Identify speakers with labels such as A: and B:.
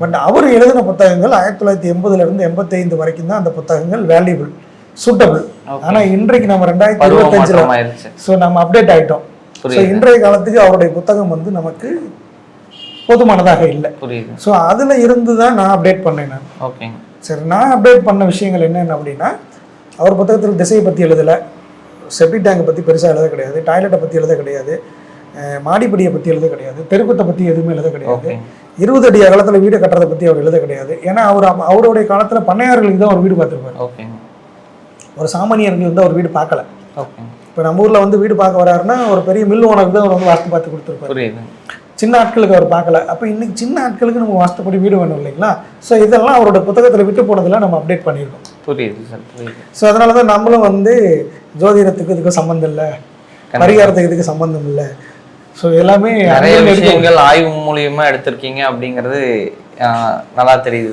A: But அவர் எழுதின புத்தகங்கள் ஆயிரத்தி தொள்ளாயிரத்தி எண்பதுலேருந்து எண்பத்தைந்து வரைக்கும் தான் அந்த புத்தகங்கள் வேல்யூபிள் சூட்டபிள். ஆனால் இன்றைக்கு நம்ம ரெண்டாயிரத்தி இருபத்தஞ்சில் ஸோ நம்ம அப்டேட் ஆகிட்டோம் ஸோ இன்றைய காலத்துக்கு அவருடைய புத்தகம் வந்து நமக்கு போதுமானதாக இல்லை. ஸோ அதில் இருந்து தான் நான் அப்டேட் பண்ணேன் நான்.
B: ஓகேங்க
A: சரி நான் அப்டேட் பண்ண விஷயங்கள் என்னென்ன அப்படின்னா அவர் புத்தகத்தில் திசையை பற்றி எழுதலை. செப்டி டேங்கை பற்றி பெருசாக எழுத கிடையாது. டாய்லெட்டை பற்றி எழுத கிடையாது. மாடிப்படியை பற்றி எழுத கிடையாது. தெருக்கூத்தை பற்றி எதுவுமே எழுத கிடையாது. இருபது அடி அகலத்தில் வீடு கட்டுறதை பற்றி அவர் எழுத கிடையாது. ஏன்னா அவர் அவருடைய காலத்தில் பண்ணையார்களுக்கு தான் ஒரு வீடு பார்த்துருப்பார்.
B: ஓகேங்க
A: ஒரு சாமானியர்கள் வந்து அவர் வீடு பார்க்கல. இப்போ நம்ம ஊரில் வந்து வீடு பார்க்க வராருன்னா ஒரு பெரிய மில் ஓனருக்கு தான் அவர் வந்து வாஸ்து பார்த்து கொடுத்துருப்பாரு. சின்ன ஆட்களுக்கு அவர் பார்க்கல. அப்போ இன்னைக்கு சின்ன ஆட்களுக்கு நம்ம வாஸ்துப்படி வீடு வேணும் இல்லைங்களா? ஸோ இதெல்லாம் அவரோட புத்தகத்தில் விட்டு போனதெல்லாம் நம்ம அப்டேட் பண்ணியிருக்கோம்.
B: புரியுது சார் புரியுது.
A: ஸோ அதனால தான் நம்மளும் வந்து ஜோதிடத்துக்கு இதுக்கு சம்மந்தம் இல்லை. பரிகாரத்துக்கு இதுக்கு சம்மந்தம் இல்லை. ஸோ எல்லாமே
B: நிறைய. விஷயங்கள் ஆய்வு மூலியமா எடுத்திருக்கீங்க அப்படிங்கிறது ஆஹ், நல்லா தெரியுது